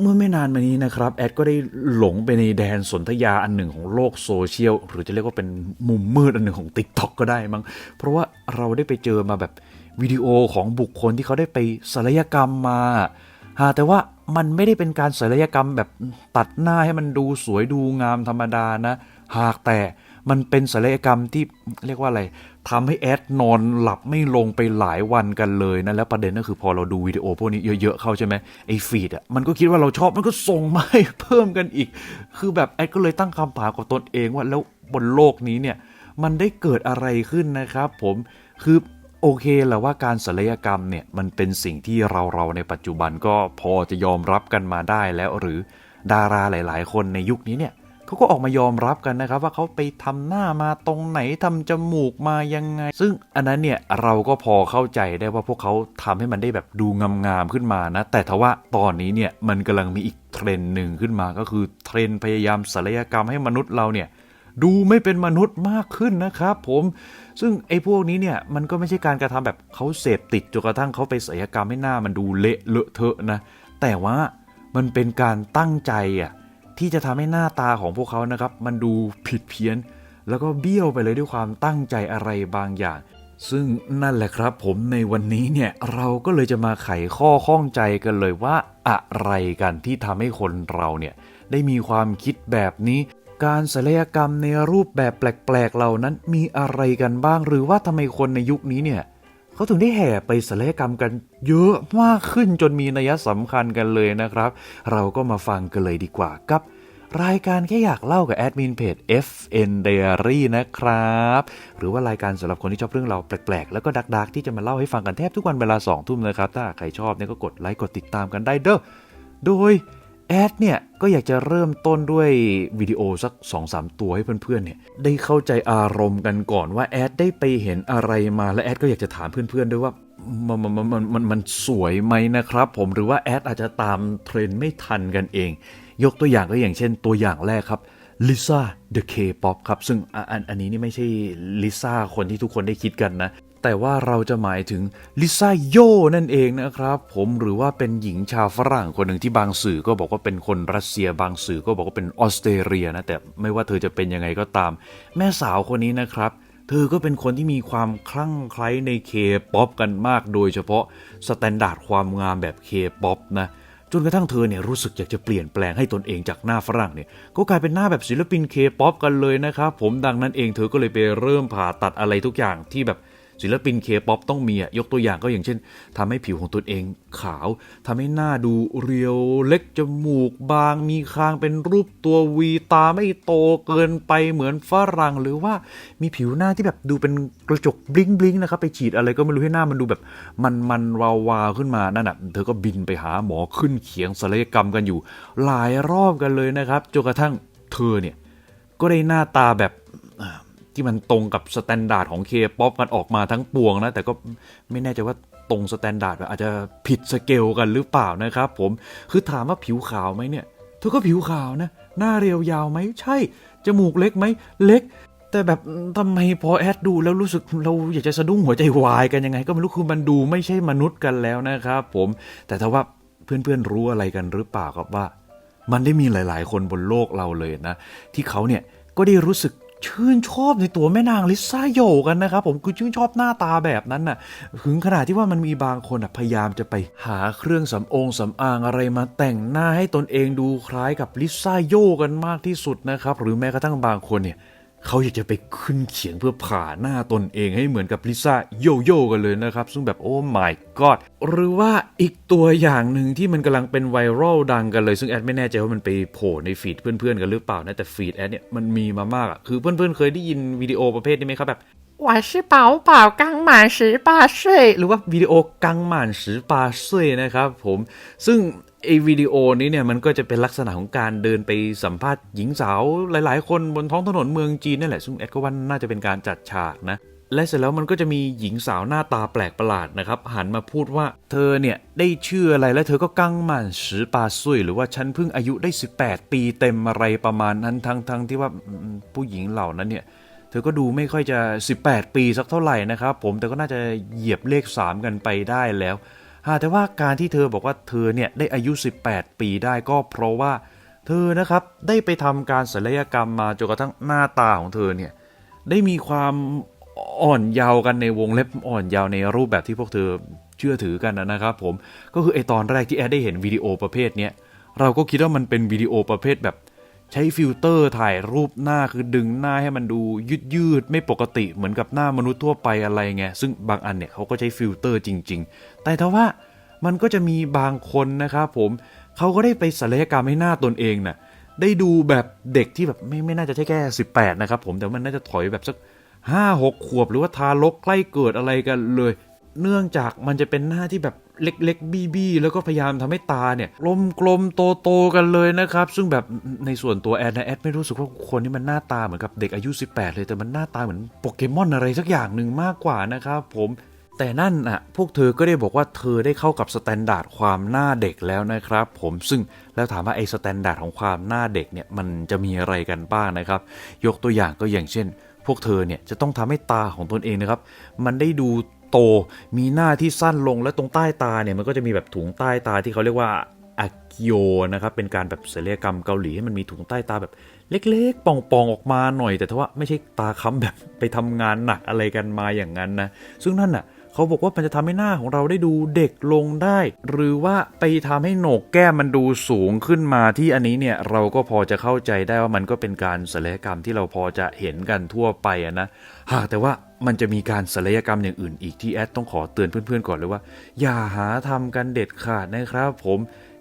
เมื่อไม่นานมานี้นะครับ แอดก็ได้หลงไปในแดนสนธยาอันหนึ่งของโลกโซเชียล หรือจะเรียกว่าเป็นมุมมืดอันหนึ่งของ t ิ k t o k ก็ได้มั้งเพราะว่าเราได้ไปเจอมาแบบวิดีโอของบุคคลที่เขาได้ไปศัลยกรรมมาฮะแต่ว่ามันไม่ได้เป็นการศัลยกรรมแบบตัดหน้าให้มันดูสวยดูงามธรรมดานะ หากแต่ มันเป็นศัลยกรรมที่เรียกว่าอะไรทำให้แอดนอนหลับไม่ลงไปหลายวันกันเลยนะแล้วประเด็นก็คือพอเราดูวิดีโอพวกนี้เยอะๆเข้าใช่ไหมไอ้ฟีดอะมันก็คิดว่าเราชอบมันก็ส่งมาให้เพิ่มกันอีก คือแบบแอดก็เลยตั้งคำถามกับตนเองว่าแล้วบนโลกนี้เนี่ยมันได้เกิดอะไรขึ้นนะครับผมคือโอเคแหละว่าการศัลยกรรมเนี่ยมันเป็นสิ่งที่เราเราในปัจจุบันก็พอจะยอมรับกันมาได้แล้วหรือดาราหลาย ๆ คนในยุคนี้เนี่ย เขาก็ออกมายอมรับกันนะครับ ว่าเขาไปทำหน้ามาตรงไหนทำจมูกมายังไง ซึ่งอันนั้นเนี่ยเราก็พอเข้าใจได้ว่าพวกเขาทำให้มันได้แบบดูงามๆขึ้นมานะ แต่ทว่าตอนนี้เนี่ยมันกำลังมีอีกเทรนหนึ่งขึ้นมาก็คือเทรนพยายามศัลยกรรมให้มนุษย์เราเนี่ยดูไม่เป็นมนุษย์มากขึ้นนะครับผมซึ่งไอ้พวกนี้เนี่ยมันก็ไม่ใช่การกระทำแบบเขาเสพติดจนกระทั่งเขาไปศัลยกรรมให้หน้ามันดูเละเลอะเทอะนะแต่ว่ามันเป็นการตั้งใจอะ ที่จะทำให้หน้าตาของพวกเขานะครับ มันดูผิดเพี้ยน แล้วก็เบี้ยวไปเลยด้วยความตั้งใจอะไรบางอย่าง ซึ่งนั่นแหละครับ ผมในวันนี้เนี่ยเราก็เลยจะมาไขข้อข้องใจกันเลยว่าอะไรกันที่ทำให้คนเราเนี่ยได้มีความคิดแบบนี้การศัลยกรรมในรูปแบบแปลกๆ เหล่านั้นมีอะไรกันบ้าง หรือว่าทำไมคนในยุคนี้เนี่ย เขาถึงได้แห่ไปศัลยกรรมกันเยอะมากขึ้นจนมีนัยสำคัญกันเลยนะครับ เราก็มาฟังกันเลยดีกว่ากับ รายการแค่อยากเล่ากับแอดมินเพจ FN Diary นะครับ หรือว่ารายการสำหรับคนที่ชอบเรื่องเราวแปลกๆ แล้วก็ดักๆ ที่จะมาเล่าให้ฟังกันแทบทุกวันเวลา2ทุ่มนะครับ ถ้าใครชอบเนี่ยก็กดไลค์กดติดตามกันได้เด้อโดย แอดเนี่ยก็อยากจะเริ่มต้นด้วยวิดีโอสัก 2-3 ตัวให้เพื่อนๆเนี่ยได้เข้าใจอารมณ์กันก่อนว่าแอดได้ไปเห็นอะไรมาและแอดก็อยากจะถามเพื่อนๆด้วยว่ามันมันมันมันมันสวยไหมนะครับผมหรือว่าแอดอาจจะตามเทรนด์ไม่ทันกันเอง ยกตัวอย่างก็อย่างเช่นตัวอย่างแรกครับลิซ่า The K-pop ครับ ซึ่งอันอันนี้นี่ไม่ใช่ลิซ่าคนที่ทุกคนได้คิดกันนะ แต่ว่าเราจะหมายถึงลิซ่าโยนั่นเองนะครับ ผมหรือว่าเป็นหญิงชาวฝรั่งคนหนึ่งที่บางสื่อก็บอกว่าเป็นคนรัสเซียบางสื่อก็บอกว่าเป็นออสเตรเลียนะแต่ไม่ว่าเธอจะเป็นยังไงก็ตาม แม่สาวคนนี้นะครับเธอก็เป็นคนที่มีความคลั่งไคล้ในเคป๊อปกันมาก โดยเฉพาะสแตนดาร์ดความงามแบบเคป๊อปนะ จนกระทั่งเธอเนี่ยรู้สึกอยากจะเปลี่ยนแปลงให้ตนเองจากหน้าฝรั่งเนี่ย ก็กลายเป็นหน้าแบบศิลปินเคป๊อปกันเลยนะครับ ผมดังนั้นเองเธอก็เลยไปเริ่มผ่าตัดอะไรทุกอย่างที่แบบ ศิลปินเคป๊อปต้องมีอะยกตัวอย่างก็อย่างเช่นทำให้ผิวของตนเองขาวทำให้หน้าดูเรียวเล็กจมูกบาง มีคางเป็นรูปตัววีตาไม่โตเกินไปเหมือนฝรั่งหรือว่ามีผิวหน้าที่แบบดูเป็นกระจกบลิงบลิงนะครับไปฉีดอะไรก็ไม่รู้ให้หน้ามันดูแบบมันมันวาววาวขึ้นมานั่นน่ะเธอก็บินไปหาหมอขึ้นเขียงศัลยกรรมกันอยู่ หลายรอบกันเลยนะครับจนกระทั่งเธอเนี่ยก็ได้หน้าตาแบบ ที่มันตรงกับสแตนดาร์ดของเคป๊อปกันออกมาทั้งปวงนะ แต่ก็ไม่แน่ใจว่าตรงสแตนดาร์ดแบบอาจจะผิดสเกลกันหรือเปล่านะครับผมคือถามว่าผิวขาวไหมเนี่ยเธอก็ผิวขาวนะ หน้าเรียวยาวไหมใช่ จมูกเล็กไหมเล็ก แต่แบบทำไมพอแอดดูแล้วรู้สึกเราอยากจะสะดุ้งหัวใจวายกันยังไง ก็ไม่รู้คือมันดูไม่ใช่มนุษย์กันแล้วนะครับผมแต่ถ้าว่าเพื่อนๆรู้อะไรกันหรือเปล่าครับว่า มันได้มีหลาย ๆ คนบนโลกเราเลยนะ ที่เขาเนี่ยก็ได้รู้สึก ชื่นชอบในตัวแม่นางลิซ่าโยกันนะครับผมคือชื่นชอบหน้าตาแบบนั้นน่ะถึงขนาดที่ว่ามันมีบางคนพยายามจะไปหาเครื่องสำองสำอางอะไรมาแต่งหน้าให้ตนเองดูคล้ายกับลิซ่าโยกันมากที่สุดนะครับหรือแม้กระทั่งบางคนเนี่ย เขาอยากจะไปขึ้นเขียงเพื่อผ่าหน้าตนเองให้เหมือนกับลิซ่าโยโย่กันเลยนะครับ ซึ่งแบบโอ้ my god หรือว่าอีกตัวอย่างหนึ่งที่มันกำลังเป็นไวรัลดังกันเลย ซึ่งแอดไม่แน่ใจว่ามันไปโผล่ในฟีดเพื่อนๆกันหรือเปล่านะแต่ฟีดแอดเนี่ยมันมีมามากอะคือเพื่อนๆเคยได้ยินวิดีโอประเภทนี้ไหมครับแบบ 我是宝宝，刚满十八岁。 หรือว่าวิดีโอกังหม่านสือปาเซ่นะครับผมซึ่ง ไอวิดีโอนี้เนี่ยมันก็จะเป็นลักษณะของการเดินไปสัมภาษณ์หญิงสาวหลายๆ คนบนท้องถนนเมืองจีนนั่นแหละซึ่งแอดก็ว่าน่าจะเป็นการจัดฉากนะและเสร็จแล้วมันก็จะมีหญิงสาวหน้าตาแปลกประหลาดนะครับ หันมาพูดว่าเธอเนี่ย ได้ชื่ออะไรแล้วเธอก็กังม่านสือปาซุยหรือว่าฉันเพิ่งอายุได้ 18 ปีเต็มอะไรประมาณนั้นทั้งทั้งที่ว่าผู้หญิงเหล่านั้นเนี่ย เธอก็ดูไม่ค่อยจะ 18 ปีสักเท่าไหร่นะครับผมแต่ก็น่าจะเหยียบเลข 3 กันไปได้แล้ว แต่ว่าการที่เธอบอกว่าเธอเนี่ยได้อายุ 18 ปีได้ก็เพราะว่า เธอนะครับได้ไปทำการศัลยกรรมมาจนกระทั่งหน้าตาของเธอเนี่ยได้มีความอ่อนเยาว์กันในวงเล็บอ่อนเยาว์ในรูปแบบที่พวกเธอเชื่อถือกันนะครับผมก็คือไอตอนแรกที่แอดได้เห็นวิดีโอประเภทเนี้ยเราก็คิดว่ามันเป็นวิดีโอประเภทแบบ ใช้ฟิลเตอร์ถ่ายรูปหน้าคือดึงหน้าให้มันดูยืดยืดไม่ปกติเหมือนกับหน้ามนุษย์ทั่วไปอะไรไงซึ่งบางอันเนี่ยเขาก็ใช้ฟิลเตอร์จริง ๆ แต่ถ้าว่ามันก็จะมีบางคนนะครับผมเขาก็ได้ไปศัลยกรรมให้หน้าตนเองน่ะได้ดูแบบเด็กที่แบบไม่ไม่น่าจะใช่แค่ 18 นะครับผมแต่มันน่าจะถอยแบบสัก5 6 ขวบหรือว่าทารกใกล้เกิดอะไรกันเลย เนื่องจากมันจะเป็นหน้าที่แบบเล็กๆ บี้ๆ แล้วก็พยายามทำให้ตาเนี่ยกลมกลมโตๆ กันเลยนะครับ ซึ่งแบบในส่วนตัวแอดนะแอดไม่รู้สึกว่าคนนี้มันหน้าตาเหมือนกับเด็กอายุ 18 เลย แต่มันหน้าตาเหมือนโปเกมอนอะไรสักอย่างหนึ่งมากกว่านะครับผมแต่นั่นอะ พวกเธอก็ได้บอกว่าเธอได้เข้ากับสแตนดาร์ดความหน้าเด็กแล้วนะครับผมซึ่งแล้วถามว่าไอ้สแตนดาร์ดของความหน้าเด็กเนี่ยมันจะมีอะไรกันบ้างนะครับ ยกตัวอย่างก็อย่างเช่น พวกเธอเนี่ยจะต้องทำให้ตาของตนเองนะครับ มันได้ดู โต มีหน้าที่สั้นลงและตรงใต้ตาเนี่ยมันก็จะมีแบบถุงใต้ตาที่เขาเรียกว่าอากิโยนะครับเป็นการแบบศัลยกรรมเกาหลีให้มันมีถุงใต้ตาแบบเล็กๆ ป่องๆออกมาหน่อย แต่ถ้าว่าไม่ใช่ตาค้ำแบบไปทำงานหนักอะไรกันมาอย่างนั้นนะซึ่งนั่นน่ะเขาบอกว่ามันจะทำให้หน้าของเราได้ดูเด็กลงได้ หรือว่าไปทำให้โหนกแก้มมันดูสูงขึ้นมาที่อันนี้เนี่ยเราก็พอจะเข้าใจได้ว่ามันก็เป็นการศัลยกรรมที่เราพอจะเห็นกันทั่วไปนะหากแต่ว่า มันจะมีการศัลยกรรมอย่างอื่นอีกที่แอดต้องขอเตือนเพื่อนๆก่อนเลยว่า อย่าหาทำกันเด็ดขาดนะครับผม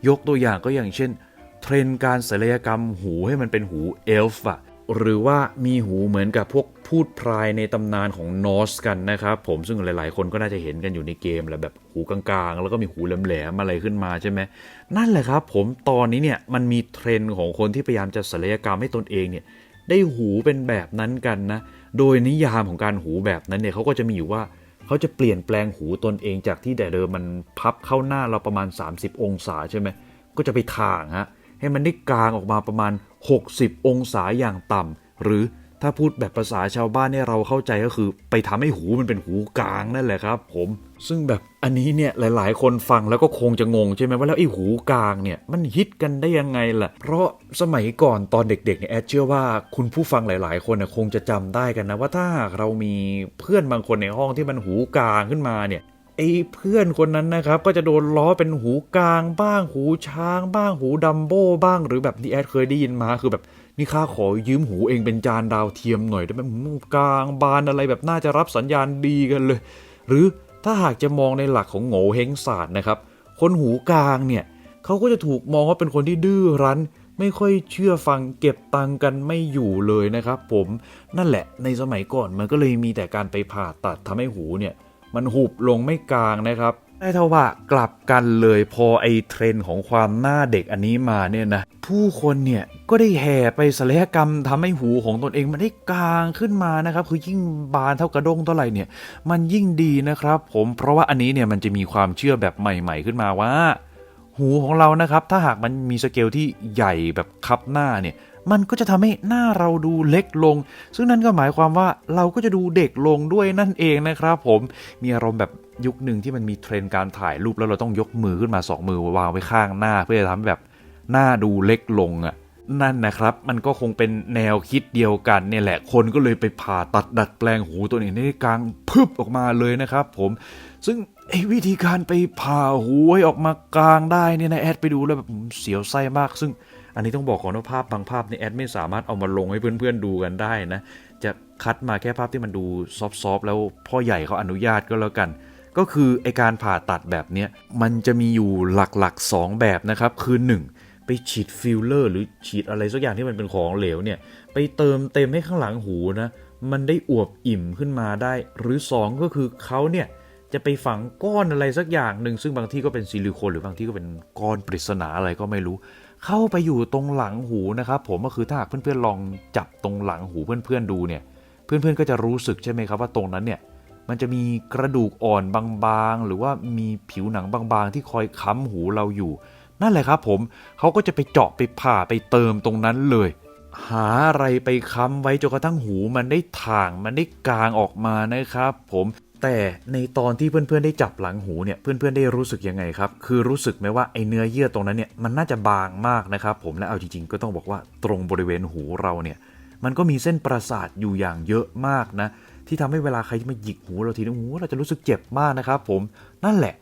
ยกตัวอย่างก็อย่างเช่น เทรนการศัลยกรรมหูให้มันเป็นหูเอลฟ์อะหรือว่ามีหูเหมือนกับพวกพูดพรายในตำนานของนอสกันนะครับผมซึ่งหลายๆ คนก็น่าจะเห็นกันอยู่ในเกมแหละแบบหูกลางๆ แล้วก็มีหูแหลมๆอะไรขึ้นมาใช่ไหมนั่นแหละครับผมตอนนี้เนี่ยมันมีเทรนด์ของคนที่พยายามจะศัลยกรรมให้ตนเองเนี่ยได้หูเป็นแบบนั้นกันนะ โดยนิยามของการหูแบบนั้นเนี่ยเขาก็จะมีอยู่ว่าเขาจะเปลี่ยนแปลงหูตนเองจากที่แต่เดิมมันพับเข้าหน้าเราประมาณ 30 องศาใช่ไหมก็จะไปทางฮะให้มันได้กลางออกมาประมาณ 60 องศาอย่างต่ำหรือ ถ้าพูดแบบภาษาชาวบ้านเนี่ยเราเข้าใจก็คือ ไปทำให้หูมันเป็นหูกลางนั่นแหละครับ ผม ซึ่งแบบอันนี้เนี่ยหลาย ๆ คนฟังแล้วก็คงจะงงใช่ไหมว่าแล้วไอ้หูกลางเนี่ยมันฮิตกันได้ยังไงล่ะ เพราะสมัยก่อนตอนเด็กๆเนี่ยแอดเชื่อว่าคุณผู้ฟังหลาย ๆ คนน่ะคงจะจำได้กันนะว่าถ้าเรามีเพื่อนบางคนในห้องที่มันหูกลางขึ้นมาเนี่ยไอ้เพื่อนคนนั้นนะครับ ก็จะโดนล้อเป็นหูกลางบ้างหูช้างบ้างหูดัมโบ้บ้าง หรือแบบที่แอดเคยได้ยินมาคือแบบ นี่ข้าขอยืมหูเองเป็นจานดาวเทียมหน่อยได้ไหมหูกลางบานอะไรแบบน่าจะรับสัญญาณดีกันเลย หรือถ้าหากจะมองในหลักของโง่เฮงศาสตร์นะครับ คนหูกลางเนี่ยเขาก็จะถูกมองว่าเป็นคนที่ดื้อรั้น ไม่ค่อยเชื่อฟังเก็บตังค์กันไม่อยู่เลยนะครับ ผมนั่นแหละในสมัยก่อนมันก็เลยมีแต่การไปผ่าตัดทำให้หูเนี่ย มันหุบลงไม่กลางนะครับ ได้เท่าว่ากลับกันเลยพอไอ้เทรนของความหน้าเด็กอันนี้มาเนี่ยนะ ผู้คนเนี่ยก็ได้แห่ไปศัลยกรรมทำให้หูของตนเองมันได้กลางขึ้นมานะครับ คือยิ่งบานเท่ากระด้งเท่าไหร่เนี่ย มันยิ่งดีนะครับ ผมเพราะว่าอันนี้เนี่ยมันจะมีความเชื่อแบบใหม่ ๆ ขึ้นมาว่า หูของเรานะครับ ถ้าหากมันมีสเกลที่ใหญ่แบบคับหน้าเนี่ยมันก็จะทำให้หน้าเราดูเล็กลง ซึ่งนั่นก็หมายความว่าเราก็จะดูเด็กลงด้วยนั่นเองนะครับผม มีอารมณ์แบบ ยุคหนึ่งที่มันมีเทรนด์การถ่ายรูปแล้วเราต้องยกมือขึ้นมาสองมือวางไว้ข้างหน้า เพื่อจะทำให้แบบหน้าดูเล็กลงอะนั่นนะครับ มันก็คงเป็นแนวคิดเดียวกันเนี่ยแหละ คนก็เลยไปผ่าตัดดัดแปลงหูตัวเองให้กลางพึบออกมาเลยนะครับผม ซึ่งไอ้วิธีการไปผ่าหูให้ออกมากลางได้เนี่ยนะแอดไปดูแล้วแบบเสียวไส้มาก ซึ่งอันนี้ต้องบอกก่อนว่าภาพบางภาพในแอดไม่สามารถเอามาลงให้เพื่อนๆดูกันได้นะ จะคัดมาแค่ภาพที่มันดูซอฟๆแล้วพ่อใหญ่เขาอนุญาตก็แล้วกัน ก็คือไอการผ่าตัดแบบเนี้ยมันจะมีอยู่หลักๆ 2 แบบนะครับ คือ 1 ไปฉีดฟิลเลอร์ หรือฉีดอะไรสักอย่างที่มันเป็นของเหลวเนี่ย ไปเติมเต็มให้ข้างหลังหูนะ มันได้อวบอิ่มขึ้นมาได้ หรือ 2 ก็คือเขาเนี่ยจะไปฝังก้อนอะไรสักอย่างหนึ่งซึ่งบางที่ก็เป็นซิลิโคนหรือบางที่ก็เป็นก้อนปริศนาอะไรก็ไม่รู้ เข้าไปอยู่ตรงหลังหูนะครับผมก็คือถ้าหากเพื่อนๆลองจับตรงหลังหูเพื่อนๆดูเนี่ย เพื่อนๆก็จะรู้สึกใช่ไหมครับว่าตรงนั้นเนี่ย มันจะมีกระดูกอ่อนบางๆ หรือว่ามีผิวหนังบางๆ ที่คอยค้ำหูเราอยู่ นั่นแหละครับผมเขาก็จะไปเจาะไปผ่าไปเติมตรงนั้นเลย หาอะไรไปค้ำไว้จนกระทั่งหูมันได้ถ่างมันได้กลางออกมานะครับ ผมแต่ในตอนที่เพื่อนๆได้จับหลังหูเนี่ยเพื่อนๆได้รู้สึกยังไงครับ คือรู้สึกไหมว่าไอเนื้อเยื่อตรงนั้นเนี่ยมันน่าจะบางมากนะครับผมและเอาจริงๆ ก็ต้องบอกว่าตรงบริเวณหูเราเนี่ยมันก็มีเส้นประสาทอยู่อย่างเยอะมากนะ ที่ทำให้เวลาใครที่มาหยิกหูเราทีนึงหูเราจะรู้สึกเจ็บมากนะครับผมนั่นแหละ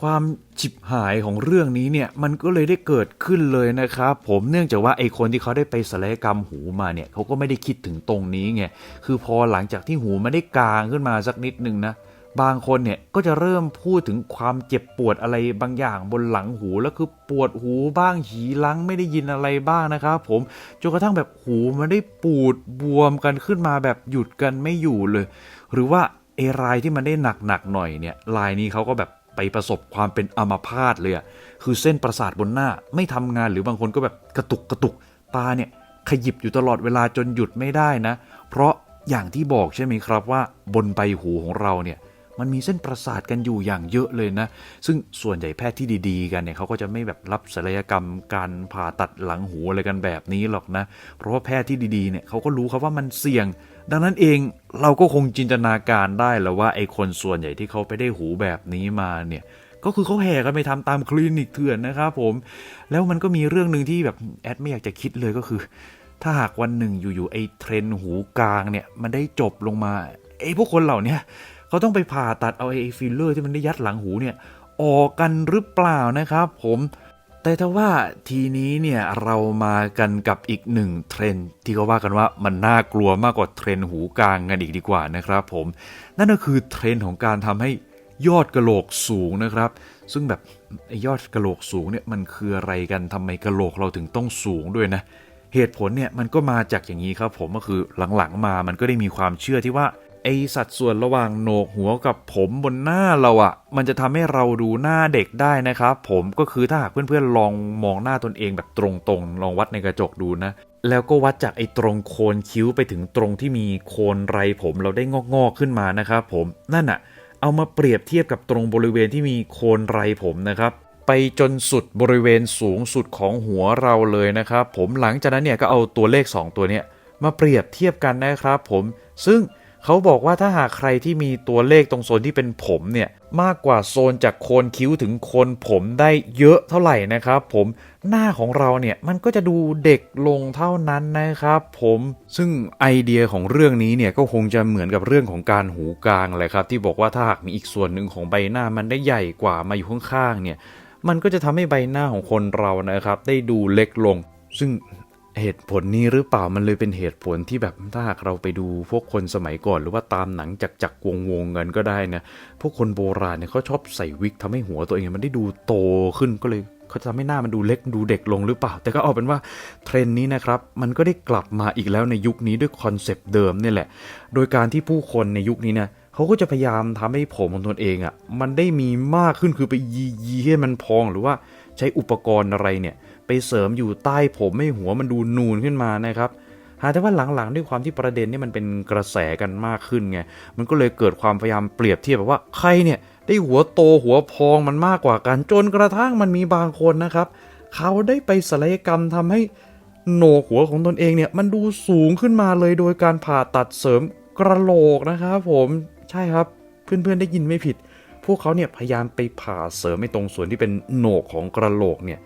ความฉิบหายของเรื่องนี้เนี่ยมันก็เลยได้เกิดขึ้นเลยนะครับผมเนื่องจากว่าไอคนที่เขาได้ไปศัลยกรรมหูมาเนี่ยเขาก็ไม่ได้คิดถึงตรงนี้ไงคือพอหลังจากที่หูไม่ได้กางขึ้นมาสักนิดนึงนะ บางคนเนี่ยก็จะเริ่มพูดถึงความเจ็บปวดอะไรบางอย่างบนหลังหูแล้วคือปวดหูบ้างหีลังไม่ได้ยินอะไรบ้างนะครับผมจนกระทั่งแบบหูมันได้ปูดบวมกันขึ้นมาแบบหยุดกันไม่อยู่เลย หรือว่าเอรายที่มันได้หนักๆหน่อยเนี่ยลายนี้เขาก็แบบไปประสบความเป็นอัมาพาตเลยอะคือเส้นประสาทบนหน้าไม่ทำงานหรือบางคนก็แบบกระตุกกระตุกตาเนี่ยขยิบอยู่ตลอดเวลาจนหยุดไม่ได้นะ เพราะอย่างที่บอกใช่ไหมครับว่าบนใบหูของเราเนี่ย มันมีเส้นประสาทกันอยู่อย่างเยอะเลยนะ ซึ่งส่วนใหญ่แพทย์ที่ดีๆ กันเนี่ยเขาก็จะไม่แบบรับศัลยกรรมการผ่าตัดหลังหูอะไรกันแบบนี้หรอกนะ เพราะว่าแพทย์ที่ดีๆเนี่ยเขาก็รู้ครับว่ามันเสี่ยง ดังนั้นเองเราก็คงจินตนาการได้แล้วว่าไอ้คนส่วนใหญ่ที่เขาไปได้หูแบบนี้มาเนี่ยก็คือเขาแห่กันไปทำตามคลินิกเถื่อนนะครับผม แล้วมันก็มีเรื่องหนึ่งที่แบบแอดไม่อยากจะคิดเลยก็คือ ถ้าหากวันหนึ่งอยู่ๆไอ้เทรนหูกลางเนี่ยมันได้จบลงมาไอ้พวกคนเหล่านี้ เขาต้องไปผ่าตัดเอาไอ้ฟิลเลอร์ที่มันได้ยัดหลังหูเนี่ยออกกันหรือเปล่านะครับผมแต่ถ้าว่าทีนี้เนี่ยเรามากันกับอีกหนึ่งเทรนที่เขาว่ากันว่ามันน่ากลัวมากกว่าเทรนหูกลางกันอีกดีกว่านะครับผมนั่นก็คือเทรนของการทำให้ยอดกระโหลกสูงนะครับ ซึ่งแบบยอดกระโหลกสูงเนี่ยมันคืออะไรกันทำไมกระโหลกเราถึงต้องสูงด้วยนะ เหตุผลเนี่ยมันก็มาจากอย่างนี้ครับผมก็คือหลังๆมามันก็ได้มีความเชื่อที่ว่า ไอสัดส่วนระหว่างโหนกหัวกับผมบนหน้าเราอะ่ะ มันจะทำให้เราดูหน้าเด็กได้นะครับ ผมก็คือถ้าหากเพื่อนๆลองมองหน้าตนเองแบบตรงๆ ลองวัดในกระจกดูนะ แล้วก็วัดจากไอ้ตรงโคนคิ้วไปถึงตรงที่มีโคนไรผมเราได้งอกๆขึ้นมานะครับผมนั่นอะ เอามาเปรียบเทียบกับตรงบริเวณที่มีโคนไรผมนะครับไปจนสุดบริเวณสูงสุดของหัวเราเลยนะครับ ผมหลังจากนั้นเนี่ยก็เอาตัวเลข 2 ตัวเนี้ยมาเปรียบเทียบกันนะครับ ผมซึ่ง เขาบอกว่าถ้าหากใครที่มีตัวเลขตรงโซนที่เป็นผมเนี่ยมากกว่าโซนจากโคนคิ้วถึงโคนผมได้เยอะเท่าไหร่นะครับ ผมหน้าของเราเนี่ยมันก็จะดูเด็กลงเท่านั้นนะครับ ผมซึ่งไอเดียของเรื่องนี้เนี่ยก็คงจะเหมือนกับเรื่องของการหูกลางแหละครับ ที่บอกว่าถ้าหากมีอีกส่วนหนึ่งของใบหน้ามันได้ใหญ่กว่ามาอยู่ข้างๆเนี่ยมันก็จะทำให้ใบหน้าของคนเรานะครับ ได้ดูเล็กลง ซึ่ง เหตุผลนี้หรือเปล่ามันเลยเป็นเหตุผลที่แบบถ้าหากเราไปดูพวกคนสมัยก่อน หรือว่าตามหนังจักจักวงวงๆกันก็ได้นะพวกคนโบราณเนี่ยเขาชอบใส่วิกทำให้หัวตัวเองมันได้ดูโตขึ้นก็เลยเขาจะทำให้หน้ามันดูเล็กดูเด็กลงหรือเปล่า แต่ก็เอาเป็นว่าเทรนด์นี้นะครับ มันก็ได้กลับมาอีกแล้วในยุคนี้ด้วยคอนเซปต์เดิมนี่แหละ โดยการที่ผู้คนในยุคนี้นี่ยเขาก็จะพยายามทำให้ผมของตนเองอะ่ะมันได้มีมากขึ้นคือไปยียีให้มันพองหรือว่าใช้อุปกรณ์อะไรเนี่ย ไปเสริมอยู่ใต้ผมให้หัวมันดูนูนขึ้นมานะครับหาแต่ว่าหลังๆ ด้วยความที่ประเด็นนี่มันเป็นกระแสกันมากขึ้นไง มันก็เลยเกิดความพยายามเปรียบเทียบแบบว่าใครเนี่ยได้หัวโตหัวพองมันมากกว่ากัน จนกระทั่งมันมีบางคนนะครับ เขาได้ไปศัลยกรรมทำให้โหนกหัวของตนเองเนี่ยมันดูสูงขึ้นมาเลยโดยการผ่าตัดเสริมกระโหลกนะครับผมใช่ครับเพื่อนๆได้ยินไม่ผิด พวกเขาเนี่ยพยายามไปผ่าเสริมไอ้ตรงส่วนที่เป็นโหนกของกระโหลกเนี่ย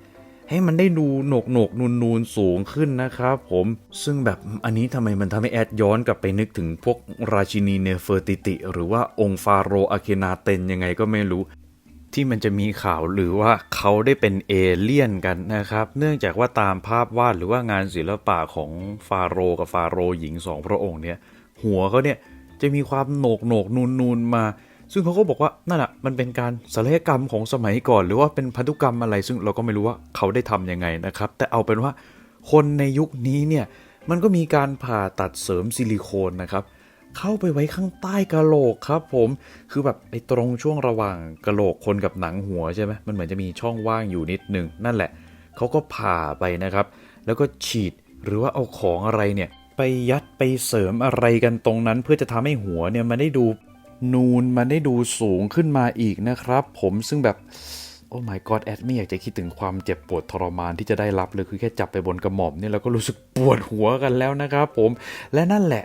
ให้มันได้ดูโหนกโหนกนูนนูนสูงขึ้นนะครับผมซึ่งแบบอันนี้ทำไมมันทำให้แอดย้อนกลับไปนึกถึงพวกราชินีเนเฟอร์ติติ หรือว่าองค์ฟาโรอาเคนาเตนยังไงก็ไม่รู้ที่มันจะมีข่าวหรือว่าเขาได้เป็นเอเลี่ยนกันนะครับ เนื่องจากว่าตามภาพวาดหรือว่างานศิลปะของฟาโรกับฟาโรห์หญิงสองพระองค์เนี่ยหัวเขาเนี่ยจะมีความโหนกโหนกนูนนูนมา ซึ่งเขาก็บอกว่านั่นแหะมันเป็นการศัลยกรรมของสมัยก่อน หรือว่าเป็นพันธุกรรมอะไร ซึ่งเราก็ไม่รู้ว่าเขาได้ทำยังไงนะครับ แต่เอาเป็นว่าคนในยุคนี้เนี่ยมันก็มีการผ่าตัดเสริมซิลิโคนนะครับ เข้าไปไว้ข้างใต้กะโหลกครับ ผมคือแบบไอ้ตรงช่วงระหว่างกะโหลกคนกับหนังหัวใช่ไหมมันเหมือนจะมีช่องว่างอยู่นิดนึงนั่นแหละเขาก็ผ่าไปนะครับ แล้วก็ฉีดหรือว่าเอาของอะไรเนี่ยไปยัดไปเสริมอะไรกันตรงนั้น เพื่อจะทำให้หัวเนี่ยมันได้ดู นูนมันได้ดูสูงขึ้นมาอีกนะครับ ผมซึ่งแบบ โอ้ my god แอดไม่อยากจะคิดถึงความเจ็บปวดทรมานที่จะได้รับเลยคือแค่จับไปบนกระหม่อมเนี่ยเราก็รู้สึกปวดหัวกันแล้วนะครับผมและนั่นแหละ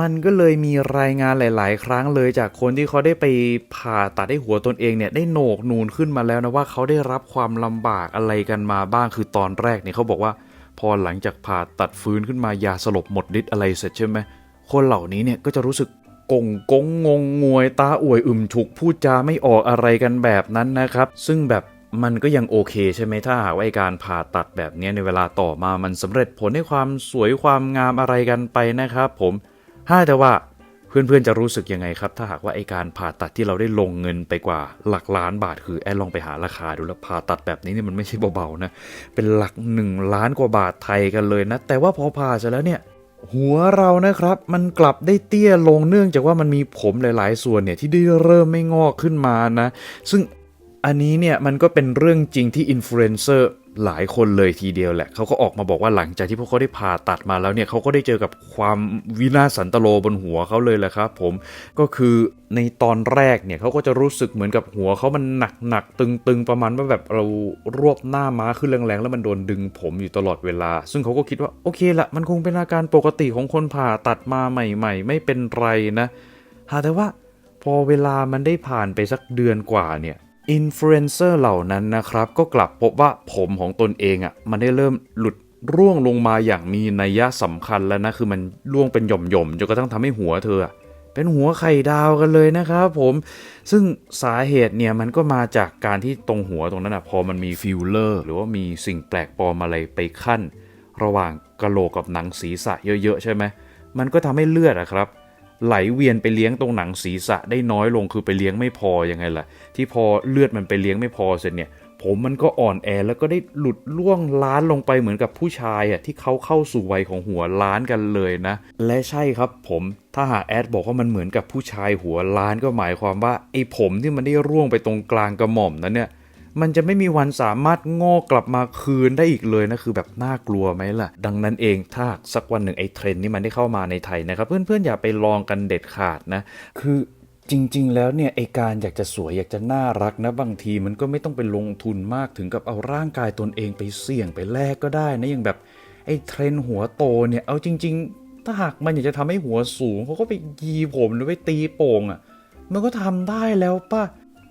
มันก็เลยมีรายงานหลาย ๆ ครั้งเลยจากคนที่เขาได้ไปผ่าตัดให้หัวตนเองเนี่ยได้โหนกนูนขึ้นมาแล้วนะว่าเขาได้รับความลำบากอะไรกันมาบ้างคือตอนแรกเนี่ยเขาบอกว่า พอหลังจากผ่าตัดฟื้นขึ้นมายาสลบหมดฤทธิ์อะไรเสร็จใช่ไหมคนเหล่านี้เนี่ยก็จะรู้สึก กงกงงงงวยตาอวยอึมฉุกพูดจาไม่ออกอะไรกันแบบนั้นนะครับ ซึ่งแบบมันก็ยังโอเคใช่ไหมถ้าหากว่าการผ่าตัดแบบนี้ในเวลาต่อมามันสำเร็จผลให้ความสวยความงามอะไรกันไปนะครับผมห้าแต่ว่าเพื่อนๆจะรู้สึกยังไงครับ ถ้าหากว่าไอการผ่าตัดที่เราได้ลงเงินไปกว่าหลักล้านบาท คือแอดลองไปหาราคาดูแล้วผ่าตัดแบบนี้เนี่ยมันไม่ใช่เบาๆนะเป็นหลักหนึ่งล้านกว่าบาทไทยกันเลยนะ แต่ว่าพอผ่าเสร็จแล้วเนี่ย หัวเรานะครับ มันกลับได้เตี้ยลงเนื่องจากว่ามันมีผมหลาย ๆ ส่วนเนี่ยที่ได้เริ่มไม่งอกขึ้นมานะ ซึ่งอันนี้เนี่ยมันก็เป็นเรื่องจริงที่อินฟลูเอนเซอร์ หลายคนเลยทีเดียวแหละ เขาก็ออกมาบอกว่าหลังจากที่พวกเขาได้ผ่าตัดมาแล้วเนี่ยเขาก็ได้เจอกับความวินาศสันตโลบนหัวเขาเลยแหละครับผมก็คือในตอนแรกเนี่ยเขาก็จะรู้สึกเหมือนกับหัวเขามันหนักหนักๆตึงๆประมาณว่าแบบเรารวบหน้าม้าขึ้นแรงๆ แล้วมันโดนดึงผมอยู่ตลอดเวลา ซึ่งเขาก็คิดว่าโอเคละมันคงเป็นอาการปกติของคนผ่าตัดมาใหม่ ๆ ไม่เป็นไรนะหาแต่ว่าพอเวลามันได้ผ่านไปสักเดือนกว่าเนี่ย อินฟลูเอนเซอร์เหล่านั้นนะครับ ก็กลับพบว่าผมของตนเองอะ่ะมันได้เริ่มหลุดร่วงลงมาอย่างมีนัยยะสำคัญแล้วนะ คือมันร่วงเป็นหย่อมๆจนกระทั่งทำให้หัวเธอ เป็นหัวไข่ดาวกันเลยนะครับผม ซึ่งสาเหตุเนี่ยมันก็มาจากการที่ตรงหัวตรงนั้นอะพอมันมีฟิลเลอร์ หรือว่ามีสิ่งแปลกปลอมอะไรไปขั้น ระหว่างกะโหลกกับหนังศีรษะเยอะๆใช่ไหมมันก็ทำให้เลือดอะครับ ไหลเวียนไปเลี้ยงตรงหนังศีรษะได้น้อยลงคือไปเลี้ยงไม่พอยังไงล่ะ ที่พอเลือดมันไปเลี้ยงไม่พอเสร็จเนี่ย ผมมันก็อ่อนแอแล้วก็ได้หลุดล่วงล้านลงไปเหมือนกับผู้ชายอะที่เขาเข้าสู่วัยของหัวล้านกันเลยนะ และใช่ครับผมถ้าหากแอดบอกว่ามันเหมือนกับผู้ชายหัวล้านก็หมายความว่าไอ้ผมที่มันได้ร่วงไปตรงกลางกระหม่อมนั้นเนี่ย มันจะไม่มีวันสามารถโงอกลับมาคืนได้อีกเลยนะคือแบบน่ากลัวไหมล่ะ ดังนั้นเองถ้าสักวันหนึ่งไอ้เทรนนี้มันได้เข้ามาในไทยนะครับ เพื่อนๆอย่าไปลองกันเด็ดขาดนะ คือจริง ๆ แล้วเนี่ยไอการอยากจะสวยอยากจะน่ารักนะบางทีมันก็ไม่ต้องไปลงทุนมากถึงกับเอาร่างกายตนเองไปเสี่ยงไปแลกก็ได้นะอย่างแบบไอ้เทรนหัวโตเนี่ยเอาจริง ๆ ถ้าหากมันอยากจะทำให้หัวสูงเขาก็ไปยีผมหรือไปตีโป่งอะ่ะมันก็ทำได้แล้วป่ะ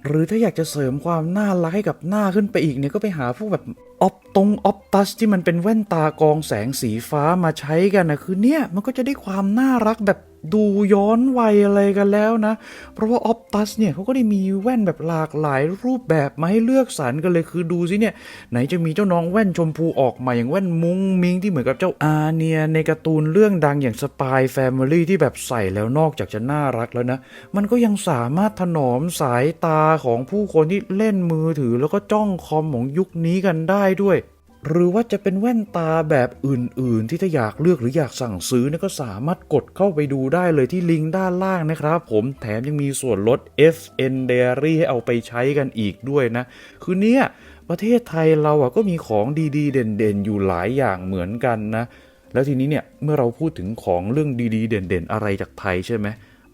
หรือถ้าอยากจะเสริมความน่ารักให้กับหน้าขึ้นไปอีกเนี่ยก็ไปหาพวกแบบออปตรงออปตัสที่มันเป็นแว่นตากรองแสงสีฟ้ามาใช้กันนะคือเนี่ยมันก็จะได้ความน่ารักแบบ ดูย้อนวัยอะไรกันแล้วนะ เพราะว่าออปตัสเนี่ยเขาก็ได้มีแว่นแบบหลากหลายรูปแบบมาให้เลือกสรรกันเลยคือดูสิเนี่ย ไหนจะมีเจ้าน้องแว่นชมพูออกมาอย่างแว่นมุ้งมิงที่เหมือนกับเจ้าอาเนียในการ์ตูนเรื่องดังอย่างสปายแฟมิลี่ที่แบบใส่แล้วนอกจากจะน่ารักแล้วนะ มันก็ยังสามารถถนอมสายตาของผู้คนที่เล่นมือถือแล้วก็จ้องคอมของยุคนี้กันได้ด้วย หรือว่าจะเป็นแว่นตาแบบอื่นๆ ที่ถ้าอยากเลือกหรืออยากสั่งซื้อนี่ยก็สามารถกดเข้าไปดูได้เลยที่ลิงก์ด้านล่างนะครับผมแถมยังมีส่วนลด FN Diary ให้เอาไปใช้กันอีกด้วยนะ คือเนี่ยประเทศไทยเราอะก็มีของดีๆ เด่นๆ อยู่หลายอย่างเหมือนกันนะ แล้วทีนี้เนี่ยเมื่อเราพูดถึงของเรื่องดีๆ เด่นๆ อะไรจากไทยใช่ไหม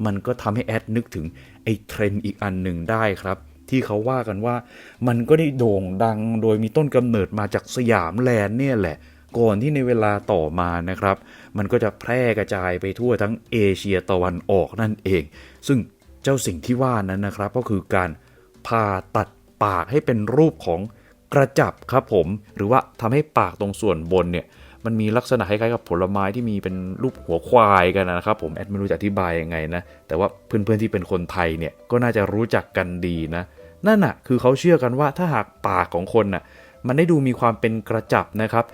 มันก็ทำให้แอดนึกถึงไอ้เทรนด์อีกอันหนึ่งได้ครับ ที่เขาว่ากันว่า มันก็ได้โด่งดังโดยมีต้นกำเนิดมาจากสยามแลนด์เนี่ยแหละ ก่อนที่ในเวลาต่อมานะครับ มันก็จะแพร่กระจายไปทั่วทั้งเอเชียตะวันออกนั่นเอง ซึ่งเจ้าสิ่งที่ว่านั้นนะครับ ก็คือการผ่าตัดปากให้เป็นรูปของกระจับครับผม หรือว่าทำให้ปากตรงส่วนบนเนี่ย มันมีลักษณะคล้ายๆกับผลไม้ที่มีเป็นรูปหัวควายกันนะครับผมแอดไม่รู้จะอธิบายยังไงนะแต่ว่าเพื่อนๆที่เป็นคนไทยเนี่ยก็น่าจะรู้จักกันดีนะนั่นน่ะคือเขาเชื่อกันว่าถ้าหากปากของคนน่ะมันได้ดูมีความเป็นกระจับนะครับ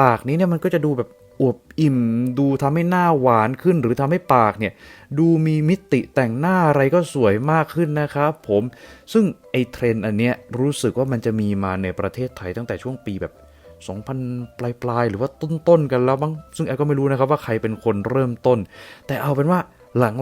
ปากนี้เนี่ยมันก็จะดูแบบอวบอิ่ม ดูทำให้หน้าหวานขึ้น หรือทำให้ปากเนี่ยดูมีมิติแต่งหน้าอะไรก็สวยมากขึ้นนะครับผมซึ่งไอ้เทรนด์อันเนี้ยรู้สึกว่ามันจะมีมาในประเทศไทยตั้งแต่ช่วงปีแบบ 2,000 ปลายปลายๆหรือว่าต้นๆกันแล้วบ้างซึ่งแอลก็ไม่รู้นะครับว่าใครเป็นคนเริ่มต้น แต่เอาเป็นว่า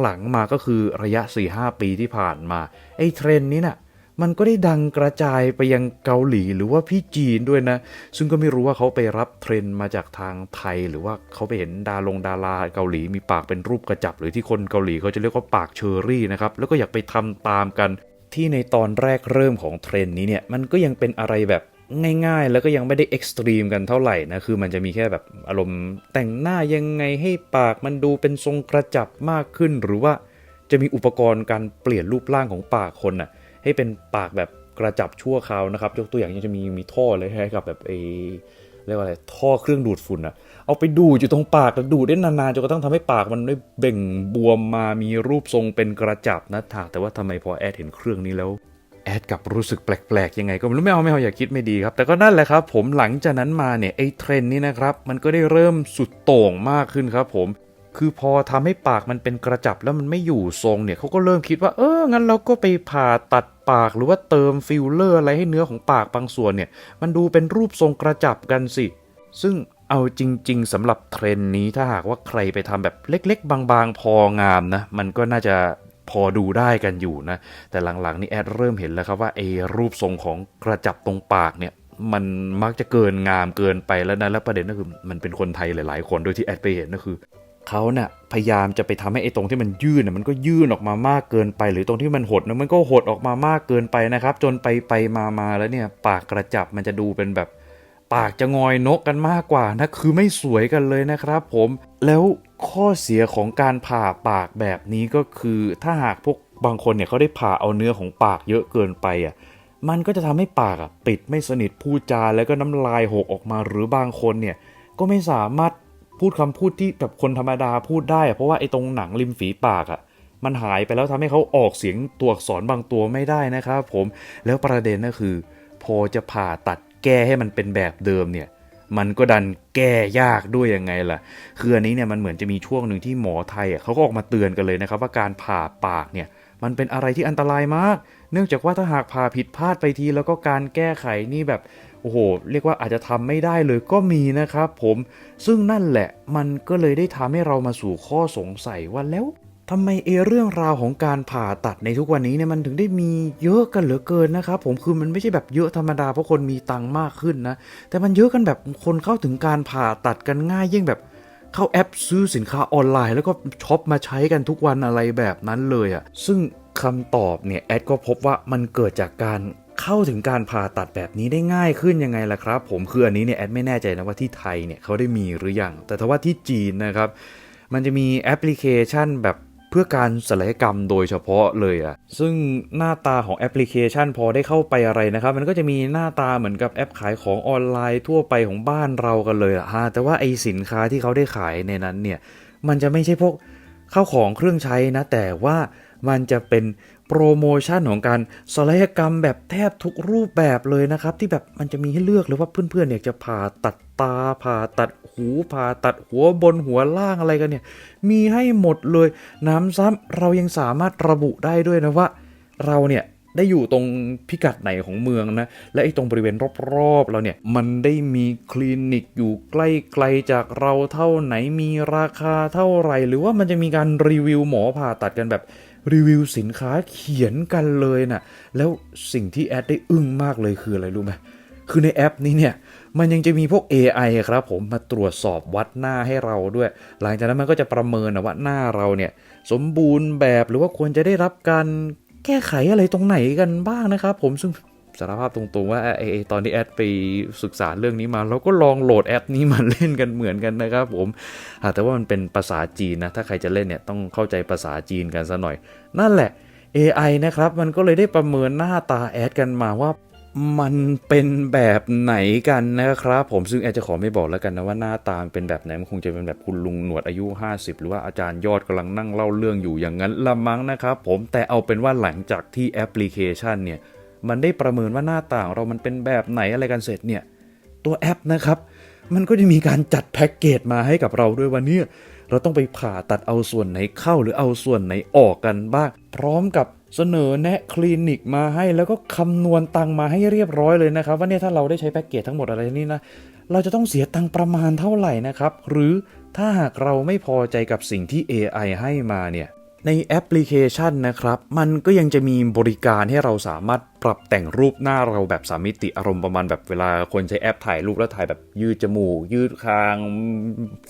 หลังๆมาก็คือระยะ 4-5 ปีที่ผ่านมาไอ้เทรนนี้น่ะมันก็ได้ดังกระจายไปยังเกาหลีหรือว่าพี่จีนด้วยนะ ซึ่งก็ไม่รู้ว่าเขาไปรับเทรนมาจากทางไทย หรือว่าเขาไปเห็นดาลงดาราเกาหลีมีปากเป็นรูปกระจับ หรือที่คนเกาหลีเขาจะเรียกว่าปากเชอรี่นะครับ แล้วก็อยากไปทำตามกันที่ในตอนแรกเริ่มของเทรนนี้เนี่ยมันก็ยังเป็นอะไรแบบ ง่ายๆ แล้วก็ยังไม่ได้เอ็กซ์ตรีมกันเท่าไหร่นะ คือมันจะมีแค่แบบอารมณ์แต่งหน้ายังไงให้ปากมันดูเป็นทรงกระจับมากขึ้น หรือว่าจะมีอุปกรณ์การเปลี่ยนรูปร่างของปากคนน่ะให้เป็นปากแบบกระจับชั่วคราวนะครับ ยกตัวอย่างยังจะมีมีท่อเลยให้กับแบบไอเรียกว่าอะไรท่อเครื่องดูดฝุ่นอะเอาไปดูดอยู่ตรงปากแล้วดูดได้นานๆจนกระทั่งทำให้ปากมันได้เบ่งบวมมามีรูปทรงเป็นกระจับนะถากแต่ว่าทำไมพอแอดเห็นเครื่องนี้แล้ว แอดกับรู้สึกแปลกๆยังไงก็ไม่รู้ไม่เอาไม่เอาอย่าคิดไม่ดีครับ แต่ก็นั่นแหละครับ ผมหลังจากนั้นมาเนี่ยไอ้เทรนนี้นะครับ มันก็ได้เริ่มสุดโต่งมากขึ้นครับผมคือพอทำให้ปากมันเป็นกระจับแล้วมันไม่อยู่ทรงเนี่ยเขาก็เริ่มคิดว่าเอองั้นเราก็ไปผ่าตัดปากหรือว่าเติมฟิลเลอร์อะไรให้เนื้อของปากบางส่วนเนี่ย มันดูเป็นรูปทรงกระจับกันสิ ซึ่งเอาจริง ๆสำหรับเทรนนี้ถ้าหากว่าใครไปทำแบบเล็ก ๆ บางๆ พองามนะ มันก็น่าจะ พอดูได้กันอยู่นะ แต่หลังๆนี่แอดเริ่มเห็นแล้วครับว่าไอ้รูปทรงของกระจับตรงปากเนี่ยมันมักจะเกินงามเกินไปแล้วนะแล้วประเด็นก็คือมันเป็นคนไทยหลาย ๆ คนโดยที่แอดไปเห็นก็คือเขาเนะ่ะพยายามจะไปทำให้ไอ้ตรงที่มันยื่นน่ะมันก็ยื่นออกมามากเกินไป หรือตรงที่มันหดนะมันก็หดออกมามากเกินไปนะครับ จนไปไปมามาแล้วเนี่ย ปากกระจับมันจะดูเป็นแบบ ปากจะงอยนกกันมากกว่านะคือไม่สวยกันเลยนะครับผมแล้วข้อเสียของการผ่าปากแบบนี้ก็คือถ้าหากพวกบางคนเนี่ยเขาได้ผ่าเอาเนื้อของปากเยอะเกินไปอะมันก็จะทำให้ปากอะปิดไม่สนิทพูดจาแล้วก็น้ำลายหกออกมาหรือบางคนเนี่ยก็ไม่สามารถพูดคำพูดที่แบบคนธรรมดาพูดได้อะเพราะว่าไอ้ตรงหนังริมฝีปากอะมันหายไปแล้วทำให้เขาออกเสียงตัวอักษรบางตัวไม่ได้นะครับผมแล้วประเด็นก็คือ พอจะผ่าตัด แก้ให้มันเป็นแบบเดิมเนี่ยมันก็ดันแก้ยากด้วยยังไงล่ะ คืออันนี้เนี่ยมันเหมือนจะมีช่วงหนึ่งที่หมอไทยอะเขาก็ออกมาเตือนกันเลยนะครับว่าการผ่าปากเนี่ยมันเป็นอะไรที่อันตรายมาก เนื่องจากว่าถ้าหากผ่าผิดพลาดไปที แล้วก็การแก้ไขนี่แบบโอ้โห เรียกว่าอาจจะทำไม่ได้เลยก็มีนะครับผม ซึ่งนั่นแหละมันก็เลยได้ทำให้เรามาสู่ข้อสงสัยว่าแล้ว ทำไมเอเรื่องราวของการผ่าตัดในทุกวันนี้เนี่ยมันถึงได้มีเยอะกันเหลือเกินนะครับผมคือมันไม่ใช่แบบเยอะธรรมดาเพราะคนมีตังค์มากขึ้นนะ แต่มันเยอะกันแบบคนเข้าถึงการผ่าตัดกันง่ายยิ่งแบบเข้าแอปซื้อสินค้าออนไลน์ แล้วก็ช็อปมาใช้กันทุกวันอะไรแบบนั้นเลยอะ่ะซึ่งคำตอบเนี่ยแอดก็พบว่ามันเกิดจากการเข้าถึงการผ่าตัดแบบนี้ได้ง่ายขึ้นยังไงล่ะครับ ผมคืออันนี้เนี่ยแอดไม่แน่ใจนะว่าที่ไทยเนี่ยเขาได้มีหรือยังแต่ถ้าว่าที่จีนนะครับ มันจะมีแอปพลิเคชันแบบ พื่อการศัลยกรรมโดยเฉพาะเลยอะซึ่งหน้าตาของแอปพลิเคชันพอได้เข้าไปอะไรนะครับ มันก็จะมีหน้าตาเหมือนกับแอปขายของออนไลน์ทั่วไปของบ้านเรากันเลยอะฮะแต่ว่าไอสินค้าที่เขาได้ขายในนั้นเนี่ยมันจะไม่ใช่พวกข้าวของเครื่องใช้นะ แต่ว่ามันจะเป็นโปรโมชั่นของการศัลยกรรมแบบแทบทุกรูปแบบเลยนะครับ ที่แบบมันจะมีให้เลือกเลยว่าเพื่อนๆอยากจะผ่าตัดตาผ่าตัดหูผ่าตัดหัวบนหัวล่างอะไรกันเนี่ย มีให้หมดเลยน้ำซ้ำเรายังสามารถระบุได้ด้วยนะว่า เราเนี่ยได้อยู่ตรงพิกัดไหนของเมืองนะ และไอ้ตรงบริเวณรอบๆเราเนี่ย มันได้มีคลินิกอยู่ใกล้ไกลจากเราเท่าไหนมีราคาเท่าไหร่ หรือว่ามันจะมีการรีวิวหมอผ่าตัดกันแบบ รีวิวสินค้าเขียนกันเลยน่ะแล้วสิ่งที่แอดได้อึ้งมากเลยคืออะไรรู้ไหมคือในแอปนี้เนี่ยมันยังจะมีพวก AI อครับผมมาตรวจสอบวัดหน้าให้เราด้วย หลังจากนั้นมันก็จะประเมินนะว่าหน้าเราเนี่ยสมบูรณ์แบบหรือว่าควรจะได้รับการแก้ไขอะไรตรงไหนกันบ้างนะครับผมซึ่ง สารภาพตรงๆว่าไอ้ตอนที่แอดไปศึกษาเรื่องนี้มา เราก็ลองโหลดแอปนี้มาเล่นกันเหมือนกันนะครับผมแต่ว่ามันเป็นภาษาจีนนะ ถ้าใครจะเล่นเนี่ยต้องเข้าใจภาษาจีนกันซะหน่อย นั่นแหละ AI นะครับ มันก็เลยได้ประเมินหน้าตาแอดกันมาว่ามันเป็นแบบไหนกันนะครับ ผมซึ่งแอดจะขอไม่บอกแล้วกันนะว่าหน้าตามันเป็นแบบไหนมันคงจะเป็นแบบคุณลุงหนวดอายุ 50 หรือว่าอาจารย์ยอดกำลังนั่งเล่าเรื่องอยู่อย่างนั้นละมั้งนะครับผมแต่เอาเป็นว่าหลังจากที่แอปพลิเคชันเนี่ย มันได้ประเมินว่าหน้าต่างเรามันเป็นแบบไหนอะไรกันเสร็จเนี่ย ตัวแอปนะครับ มันก็จะมีการจัดแพ็กเกจมาให้กับเราด้วยว่าเนี่ยเราต้องไปผ่าตัดเอาส่วนไหนเข้าหรือเอาส่วนไหนออกกันบ้าง พร้อมกับเสนอแนะคลินิกมาให้แล้วก็คำนวณตังมาให้เรียบร้อยเลยนะครับ ว่าเนี่ยถ้าเราได้ใช้แพ็กเกจทั้งหมดอะไรนี่นะเราจะต้องเสียตังประมาณเท่าไหร่นะครับ หรือถ้าหากเราไม่พอใจกับสิ่งที่ AI ให้มาเนี่ย ในแอปพลิเคชันนะครับ มันก็ยังจะมีบริการให้เราสามารถปรับแต่งรูปหน้าเราแบบสามมิติอารมณ์ประมาณแบบเวลาคนใช้แอปถ่ายรูปแล้วถ่ายแบบยืดจมูก ยืดคาง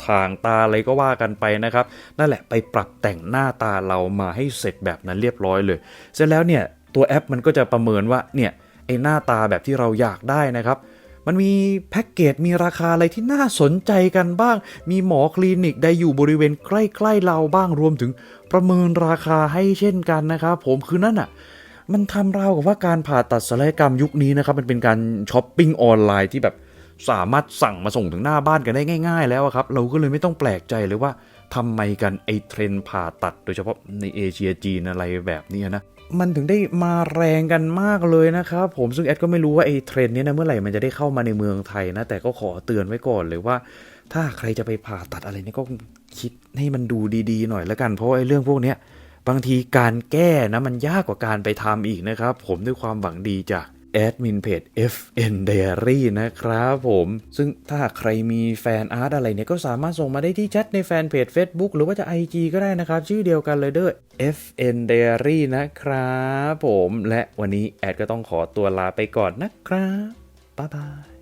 ทางตาอะไรก็ว่ากันไปนะครับ นั่นแหละไปปรับแต่งหน้าตาเรามาให้เสร็จแบบนั้นเรียบร้อยเลย เสร็จแล้วเนี่ยตัวแอปมันก็จะประเมินว่าเนี่ยไอ้หน้าตาแบบที่เราอยากได้นะครับ มันมีแพ็กเกจมีราคาอะไรที่น่าสนใจกันบ้าง มีหมอคลินิกใดอยู่บริเวณใกล้ ๆ เราบ้างรวมถึงประเมินราคาให้เช่นกันนะครับผมคือนั่นอะมันทำราวกับว่าการผ่าตัดศัลยกรรมยุคนี้นะครับ มันเป็นการช้อปปิ้งออนไลน์ที่แบบสามารถสั่งมาส่งถึงหน้าบ้านกันได้ง่าย ๆ แล้วครับ เราก็เลยไม่ต้องแปลกใจเลยว่าทำไมกันไอเทรนผ่าตัดโดยเฉพาะในเอเชียจีนอะไรแบบนี้นะ มันถึงได้มาแรงกันมากเลยนะครับผมซึ่งแอดก็ไม่รู้ว่าไอ้เทรนด์นี้นะเมื่อไหร่มันจะได้เข้ามาในเมืองไทยนะ แต่ก็ขอเตือนไว้ก่อนเลยว่า ถ้าใครจะไปผ่าตัดอะไรเนี่ยก็คิดให้มันดูดีๆหน่อยแล้วกันเพราะไอ้เรื่องพวกเนี้ยบางทีการแก้นะมันยากกว่าการไปทำอีกนะครับ ผมด้วยความหวังดีจาก แอดมินเพจ FN Diary นะครับผม ซึ่งถ้าใครมีแฟนอาร์ตอะไรเนี่ยก็สามารถส่งมาได้ที่แชทในแฟนเพจ Facebook หรือว่าจะ IG ก็ได้นะครับ ชื่อเดียวกันเลยเด้อ FN Diary นะครับผม และวันนี้แอดก็ต้องขอตัวลาไปก่อนนะครับ บ๊ายบาย